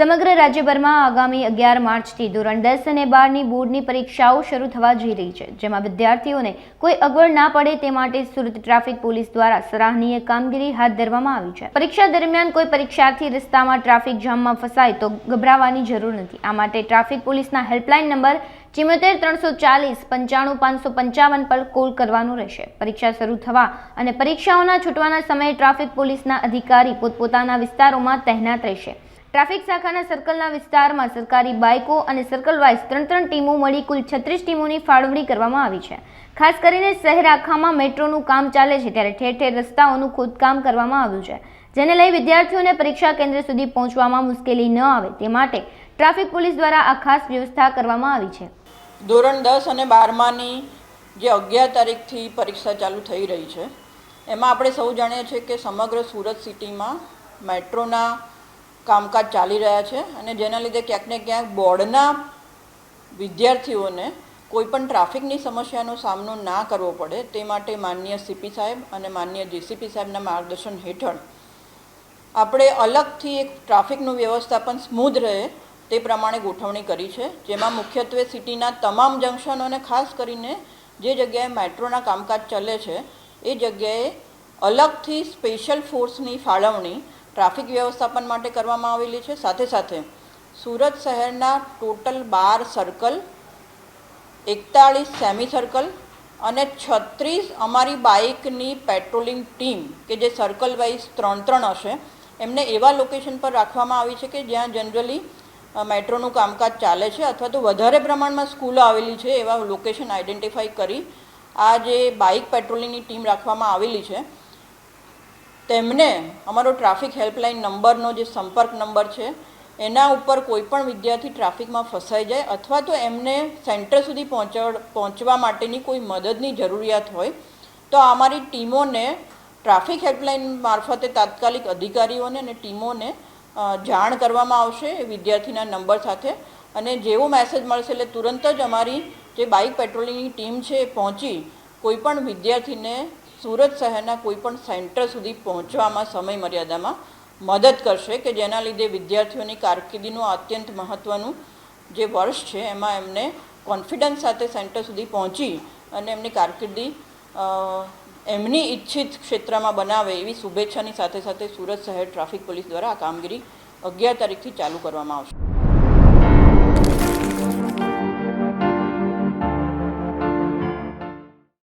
સમગ્ર રાજ્યભરમાં આગામી અગિયાર માર્ચથી ધોરણ દસ અને બારની બોર્ડની પરીક્ષાઓ શરૂ થવા જઈ રહી છે, જેમાં વિદ્યાર્થીઓને કોઈ અગવડ ના પડે તે માટે સુરત ટ્રાફિક પોલીસ દ્વારા સરાહનીય કામગીરી હાથ ધરવામાં આવી છે. પરીક્ષા દરમિયાન કોઈ પરીક્ષાર્થી રસ્તામાં ટ્રાફિક જામમાં ફસાય તો ગભરાવાની જરૂર નથી. આ માટે ટ્રાફિક પોલીસના હેલ્પલાઇન નંબર ચિમોતેર, ત્રણસો ચાલીસ, પંચાણું, પાંચસો પંચાવન પર કોલ કરવાનું રહેશે. પરીક્ષા શરૂ થવા અને પરીક્ષાઓના છૂટવાના સમયે ટ્રાફિક પોલીસના અધિકારી પોતપોતાના વિસ્તારોમાં તહેનાત રહેશે. ટ્રાફિક શાખાના સર્કલના વિસ્તારમાં સરકારી બાઇકો અને સર્કલ વાઇઝ ત્રણ ત્રણ ટીમો મળી કુલ છત્રીસ ટીમોની ફાળવણી કરવામાં આવી છે. ખાસ કરીને શહેર આખામાં મેટ્રોનું કામ ચાલે છે ત્યારે ઠેર ઠેર રસ્તાઓનું ખોદકામ કરવામાં આવ્યું છે, જેને લઈ વિદ્યાર્થીઓને પરીક્ષા કેન્દ્ર સુધી પહોંચવામાં મુશ્કેલી ન આવે તે માટે ટ્રાફિક પોલીસ દ્વારા આ ખાસ વ્યવસ્થા કરવામાં આવી છે. ધોરણ દસ અને બારમાની જે અગિયાર તારીખથી પરીક્ષા ચાલુ થઈ રહી છે, એમાં આપણે સૌ જાણીએ છીએ કે સમગ્ર સુરત સિટીમાં મેટ્રોના કામકાજ ચાલી રહ્યા છે અને જેના લીધે ક્યાંક ને ક્યાંક બોર્ડના વિદ્યાર્થીઓને કોઈપણ ટ્રાફિકની સમસ્યાનો સામનો ના કરવો પડે તે માટે માનનીય સીપી સાહેબ અને માનનીય જીસીપી સાહેબના માર્ગદર્શન હેઠળ આપણે અલગથી એક ટ્રાફિકનું વ્યવસ્થાપન સ્મૂધ રહે તે પ્રમાણે ગોઠવણી કરી છે, જેમાં મુખ્યત્વે સિટીના તમામ જંકશનોને ખાસ કરીને જે જગ્યાએ મેટ્રોના કામકાજ ચાલે છે, એ જગ્યાએ અલગથી સ્પેશિયલ ફોર્સની ફાળવણી ટ્રાફિક વ્યવસ્થાપન માટે કરવામાં આવેલી છે. સાથે સાથે સુરત શહેરના ટોટલ બાર સર્કલ એકતાળીસ સેમી સર્કલ અને છત્રીસ અમારી બાઇકની પેટ્રોલિંગ ટીમ કે જે સર્કલ વાઇઝ ત્રણ ત્રણ હશે, એમને એવા લોકેશન પર રાખવામાં આવી છે કે જ્યાં જનરલી મેટ્રોનું કામકાજ ચાલે છે અથવા તો વધારે પ્રમાણમાં સ્કૂલો આવેલી છે એવા લોકેશન આઈડેન્ટિફાઈ કરી આ જે બાઇક પેટ્રોલિંગની ટીમ રાખવામાં આવેલી છે. તેમને અમારો ટ્રાફિક હેલ્પલાઇન નંબરનો જે સંપર્ક નંબર છે, એના ઉપર કોઈ પણ વિદ્યાર્થી ટ્રાફિકમાં ફસાઈ જાય અથવા તો એમને સેન્ટર સુધી પહોંચવા પહોંચવા માટેની કોઈ મદદની જરૂરિયાત હોય, તો અમારી ટીમોને ટ્રાફિક હેલ્પલાઇન મારફતે તાત્કાલિક અધિકારીઓને અને ટીમોને જાણ કરવામાં આવશે એ વિદ્યાર્થીના નંબર સાથે. અને જેવો મેસેજ મળશે એટલે તુરંત જ અમારી જે બાઇક પેટ્રોલિંગની ટીમ છે એ પહોંચી કોઈપણ વિદ્યાર્થીને સુરત શહેરના કોઈપણ સેન્ટર સુધી પહોંચવામાં સમય મર્યાદામાં મદદ કરશે કે જેના લીધે વિદ્યાર્થીઓની કારકિર્દીનું અત્યંત મહત્ત્વનું જે વર્ષ છે, એમાં એમને કોન્ફિડન્સ સાથે સેન્ટર સુધી પહોંચી અને એમની કારકિર્દી એમની ઈચ્છિત ક્ષેત્રમાં બનાવે એવી શુભેચ્છાની સાથે સાથે સુરત શહેર ટ્રાફિક પોલીસ દ્વારા આ કામગીરી અગિયાર તારીખથી ચાલુ કરવામાં આવશે.